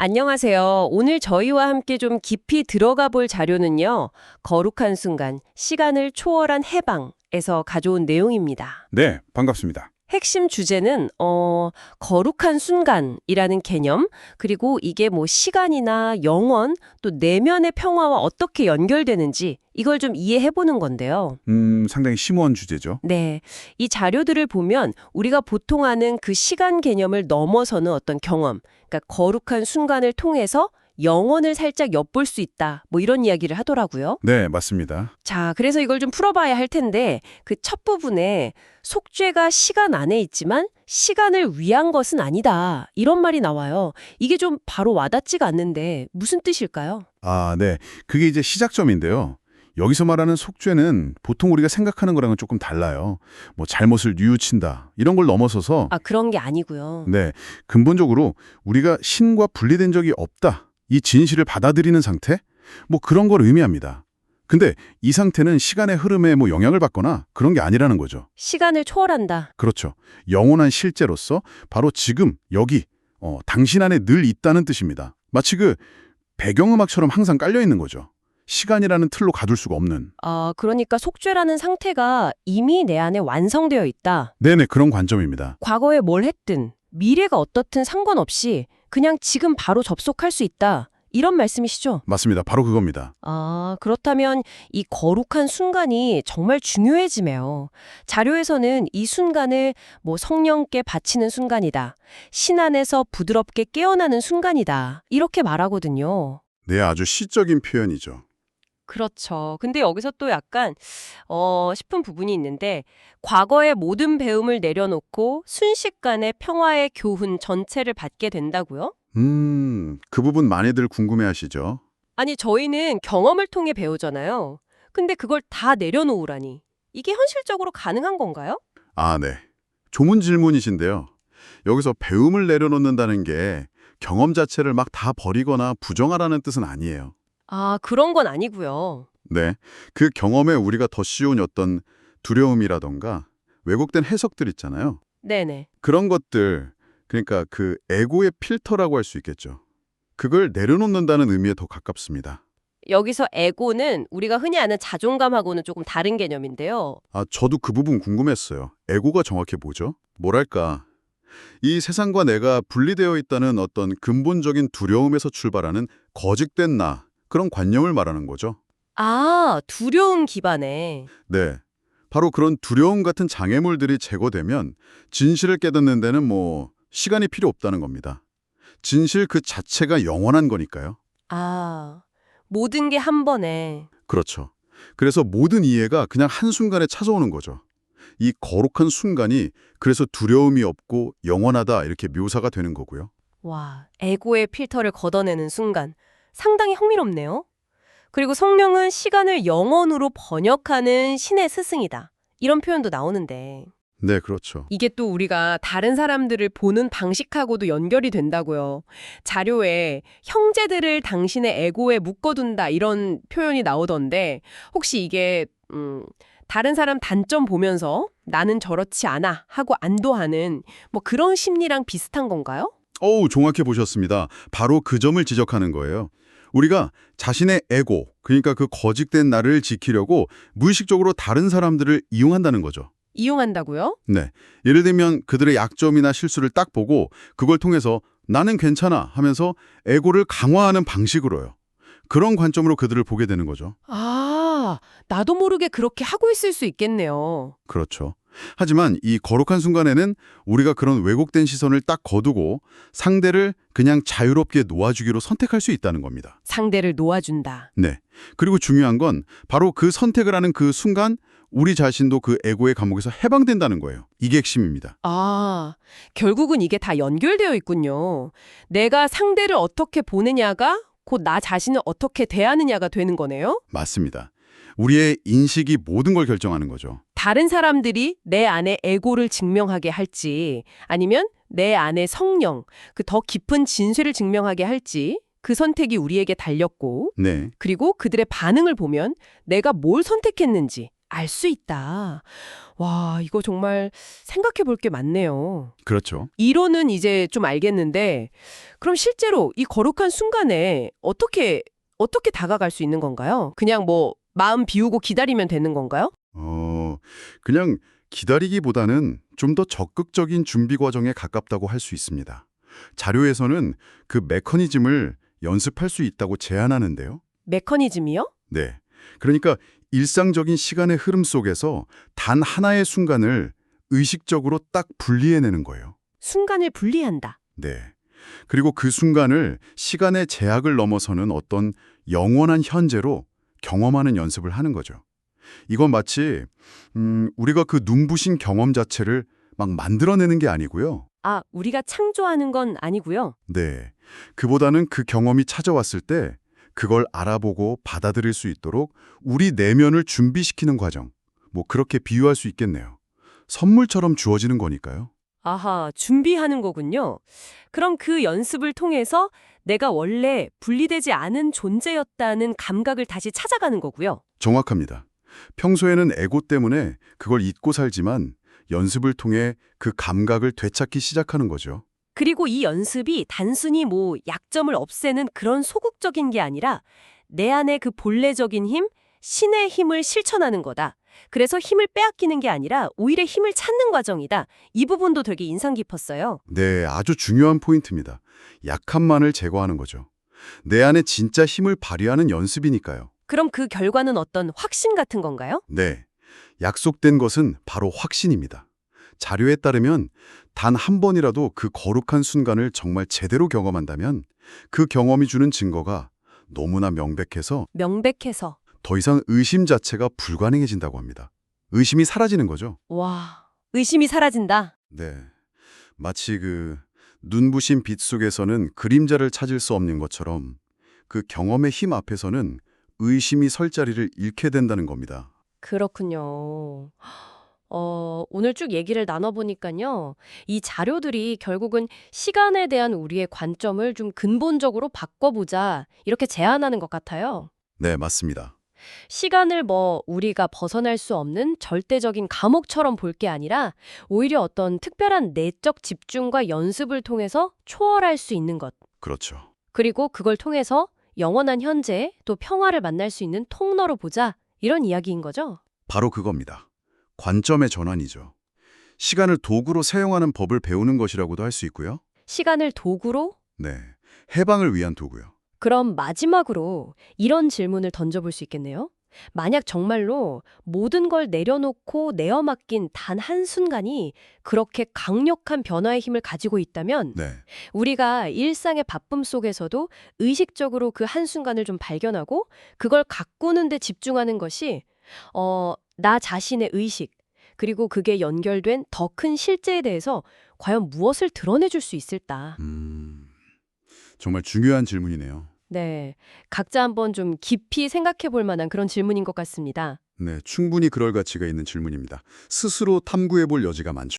안녕하세요. 오늘 저희와 함께 좀 깊이 들어가 볼 자료는요. 거룩한 순간, 시간을 초월한 해방에서 가져온 내용입니다. 네, 반갑습니다. 핵심 주제는 어, 거룩한 순간이라는 개념, 그리고 이게 뭐 시간이나 영원, 또 내면의 평화와 어떻게 연결되는지 이걸 좀 이해해 보는 건데요. 음, 상당히 심오한 주제죠. 네. 이 자료들을 보면 우리가 보통 아는 그 시간 개념을 넘어서는 어떤 경험, 그러니까 거룩한 순간을 통해서 영혼을 살짝 엿볼 수 있다. 뭐 이런 이야기를 하더라고요. 네, 맞습니다. 자, 그래서 이걸 좀 풀어봐야 할 텐데 그 첫 부분에 속죄가 시간 안에 있지만 시간을 위한 것은 아니다. 이런 말이 나와요. 이게 좀 바로 와닿지가 않는데 무슨 뜻일까요? 아, 네. 그게 이제 시작점인데요. 여기서 말하는 속죄는 보통 우리가 생각하는 거랑은 조금 달라요. 뭐 잘못을 뉘우친다. 이런 걸 넘어서서 아, 그런 게 아니고요. 네, 근본적으로 우리가 신과 분리된 적이 없다. 이 진실을 받아들이는 상태? 뭐 그런 걸 의미합니다. 근데 이 상태는 시간의 흐름에 뭐 영향을 받거나 그런 게 아니라는 거죠. 시간을 초월한다. 그렇죠. 영원한 실제로서 바로 지금 여기 어, 당신 안에 늘 있다는 뜻입니다. 마치 그 배경음악처럼 항상 깔려 있는 거죠. 시간이라는 틀로 가둘 수가 없는. 아, 그러니까 속죄라는 상태가 이미 내 안에 완성되어 있다. 네네 그런 관점입니다. 과거에 뭘 했든 미래가 어떻든 상관없이 그냥 지금 바로 접속할 수 있다. 이런 말씀이시죠? 맞습니다. 바로 그겁니다. 아, 그렇다면 이 거룩한 순간이 정말 중요해지매요. 자료에서는 이 순간을 뭐 성령께 바치는 순간이다. 신 안에서 부드럽게 깨어나는 순간이다. 이렇게 말하거든요. 네, 아주 시적인 표현이죠. 그렇죠. 근데 여기서 또 약간 어 싶은 부분이 있는데 과거의 모든 배움을 내려놓고 순식간에 평화의 교훈 전체를 받게 된다고요? 음, 그 부분 많이들 궁금해하시죠? 아니 저희는 경험을 통해 배우잖아요. 근데 그걸 다 내려놓으라니 이게 현실적으로 가능한 건가요? 아, 네. 조문 질문이신데요. 여기서 배움을 내려놓는다는 게 경험 자체를 막 다 버리거나 부정하라는 뜻은 아니에요. 아 그런 건 아니고요. 네. 그 경험에 우리가 더 씌운 어떤 두려움이라던가 왜곡된 해석들 있잖아요. 네네. 그런 것들, 그러니까 그 에고의 필터라고 할 수 있겠죠. 그걸 내려놓는다는 의미에 더 가깝습니다. 여기서 에고는 우리가 흔히 아는 자존감하고는 조금 다른 개념인데요. 아, 저도 그 부분 궁금했어요. 에고가 정확히 뭐죠? 뭐랄까. 이 세상과 내가 분리되어 있다는 어떤 근본적인 두려움에서 출발하는 거짓된 나, 그런 관념을 말하는 거죠. 아 두려움 기반에 네. 바로 그런 두려움 같은 장애물들이 제거되면 진실을 깨닫는 데는 뭐 시간이 필요 없다는 겁니다. 진실 그 자체가 영원한 거니까요. 아 모든 게 한 번에 그렇죠. 그래서 모든 이해가 그냥 한순간에 찾아오는 거죠. 이 거룩한 순간이 그래서 두려움이 없고 영원하다 이렇게 묘사가 되는 거고요. 와, 에고의 필터를 걷어내는 순간 상당히 흥미롭네요. 그리고 성령은 시간을 영원으로 번역하는 신의 스승이다. 이런 표현도 나오는데 네, 그렇죠. 이게 또 우리가 다른 사람들을 보는 방식하고도 연결이 된다고요. 자료에 형제들을 당신의 에고에 묶어둔다 이런 표현이 나오던데 혹시 이게 음, 다른 사람 단점 보면서 나는 저렇지 않아 하고 안도하는 뭐 그런 심리랑 비슷한 건가요? 어우, 정확히 보셨습니다. 바로 그 점을 지적하는 거예요. 우리가 자신의 에고, 그러니까 그 거짓된 나를 지키려고 무의식적으로 다른 사람들을 이용한다는 거죠. 이용한다고요? 네. 예를 들면 그들의 약점이나 실수를 딱 보고 그걸 통해서 나는 괜찮아 하면서 에고를 강화하는 방식으로요. 그런 관점으로 그들을 보게 되는 거죠. 아, 나도 모르게 그렇게 하고 있을 수 있겠네요. 그렇죠. 하지만 이 거룩한 순간에는 우리가 그런 왜곡된 시선을 딱 거두고 상대를 그냥 자유롭게 놓아주기로 선택할 수 있다는 겁니다. 상대를 놓아준다. 네. 그리고 중요한 건 바로 그 선택을 하는 그 순간 우리 자신도 그 에고의 감옥에서 해방된다는 거예요. 이게 핵심입니다. 아, 결국은 이게 다 연결되어 있군요. 내가 상대를 어떻게 보느냐가 곧 나 자신을 어떻게 대하느냐가 되는 거네요. 맞습니다. 우리의 인식이 모든 걸 결정하는 거죠. 다른 사람들이 내 안에 에고를 증명하게 할지 아니면 내 안에 성령, 그 더 깊은 진실을 증명하게 할지 그 선택이 우리에게 달렸고 네. 그리고 그들의 반응을 보면 내가 뭘 선택했는지 알 수 있다. 와, 이거 정말 생각해 볼 게 많네요. 그렇죠. 이론은 이제 좀 알겠는데, 그럼 실제로 이 거룩한 순간에 어떻게, 어떻게 다가갈 수 있는 건가요? 그냥 뭐, 마음 비우고 기다리면 되는 건가요? 어, 그냥 기다리기보다는 좀 더 적극적인 준비 과정에 가깝다고 할 수 있습니다. 자료에서는 그 메커니즘을 연습할 수 있다고 제안하는데요. 메커니즘이요? 네. 그러니까 일상적인 시간의 흐름 속에서 단 하나의 순간을 의식적으로 딱 분리해내는 거예요. 순간을 분리한다. 네. 그리고 그 순간을 시간의 제약을 넘어서는 어떤 영원한 현재로 경험하는 연습을 하는 거죠. 이건 마치 음, 우리가 그 눈부신 경험 자체를 막 만들어내는 게 아니고요. 아, 우리가 창조하는 건 아니고요. 네. 그보다는 그 경험이 찾아왔을 때 그걸 알아보고 받아들일 수 있도록 우리 내면을 준비시키는 과정. 뭐 그렇게 비유할 수 있겠네요. 선물처럼 주어지는 거니까요. 아하, 준비하는 거군요. 그럼 그 연습을 통해서 내가 원래 분리되지 않은 존재였다는 감각을 다시 찾아가는 거고요. 정확합니다. 평소에는 에고 때문에 그걸 잊고 살지만 연습을 통해 그 감각을 되찾기 시작하는 거죠. 그리고 이 연습이 단순히 뭐 약점을 없애는 그런 소극적인 게 아니라 내 안의 그 본래적인 힘, 신의 힘을 실천하는 거다. 그래서 힘을 빼앗기는 게 아니라 오히려 힘을 찾는 과정이다. 이 부분도 되게 인상 깊었어요. 네, 아주 중요한 포인트입니다. 약함만을 제거하는 거죠. 내 안에 진짜 힘을 발휘하는 연습이니까요. 그럼 그 결과는 어떤 확신 같은 건가요? 네. 약속된 것은 바로 확신입니다. 자료에 따르면 단 한 번이라도 그 거룩한 순간을 정말 제대로 경험한다면 그 경험이 주는 증거가 너무나 명백해서 명백해서. 더 이상 의심 자체가 불가능해진다고 합니다. 의심이 사라지는 거죠. 와, 의심이 사라진다. 네. 마치 그 눈부신 빛 속에서는 그림자를 찾을 수 없는 것처럼 그 경험의 힘 앞에서는 의심이 설 자리를 잃게 된다는 겁니다. 그렇군요. 어, 오늘 쭉 얘기를 나눠보니까요. 이 자료들이 결국은 시간에 대한 우리의 관점을 좀 근본적으로 바꿔보자. 이렇게 제안하는 것 같아요. 네, 맞습니다. 시간을 뭐 우리가 벗어날 수 없는 절대적인 감옥처럼 볼 게 아니라 오히려 어떤 특별한 내적 집중과 연습을 통해서 초월할 수 있는 것. 그렇죠. 그리고 그걸 통해서 영원한 현재 또 평화를 만날 수 있는 통로로 보자. 이런 이야기인 거죠. 바로 그겁니다. 관점의 전환이죠. 시간을 도구로 사용하는 법을 배우는 것이라고도 할 수 있고요. 시간을 도구로 네. 해방을 위한 도구요. 그럼 마지막으로 이런 질문을 던져볼 수 있겠네요. 만약 정말로 모든 걸 내려놓고 내어 맡긴 단 한순간이 그렇게 강력한 변화의 힘을 가지고 있다면 네. 우리가 일상의 바쁨 속에서도 의식적으로 그 한순간을 좀 발견하고 그걸 가꾸는 데 집중하는 것이 어, 나 자신의 의식 그리고 그게 연결된 더 큰 실제에 대해서 과연 무엇을 드러내 줄 수 있을까? 음. 정말 중요한 질문이네요. 네. 각자 한번 좀 깊이 생각해 볼 만한 그런 질문인 것 같습니다. 네, 충분히 그럴 가치가 있는 질문입니다. 스스로 탐구해 볼 여지가 많죠.